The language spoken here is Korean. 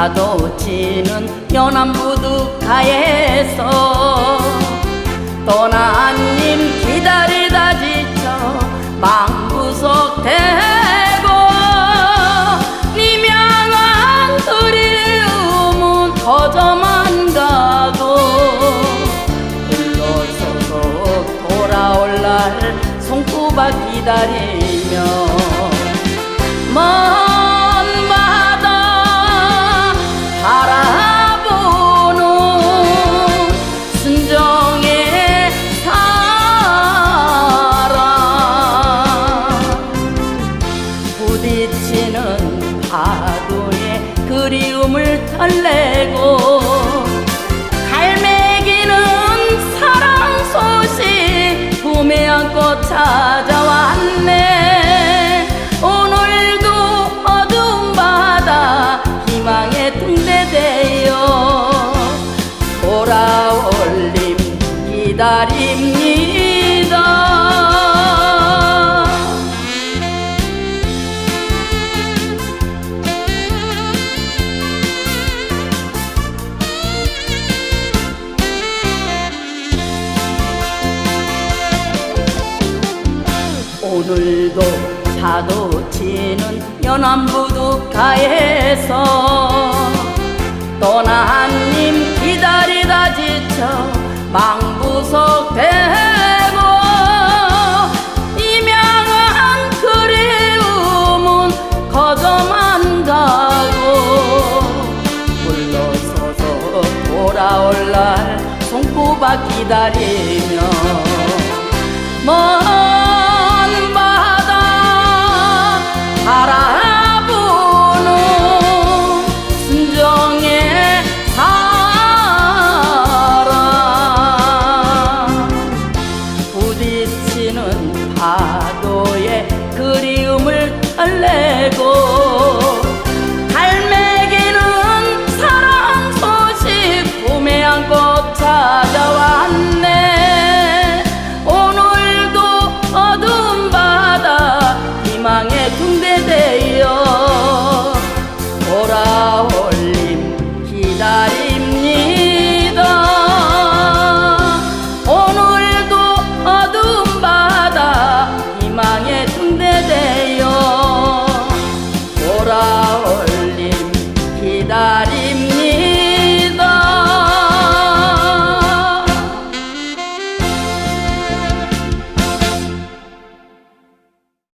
파도 치는 연안부두가에서 떠나님 기다리다 지쳐 망구석 대고 니명한 그리움은 거저만 가도 불러서서 돌아올 날 손꼽아 기다리며 파도에 그리움을 달래고 갈매기는 사랑 소식 품에 안고 찾아왔네. 오늘도 어두운 바다 희망의 등대되어 돌아올림 기다립 오늘도 파도 치는 연안부두가에서 떠나님 기다리다 지쳐 망부석 대고 이명한 그리움은 거저만 가고 불러서서 돌아올 날 손꼽아 기다리며 먼 달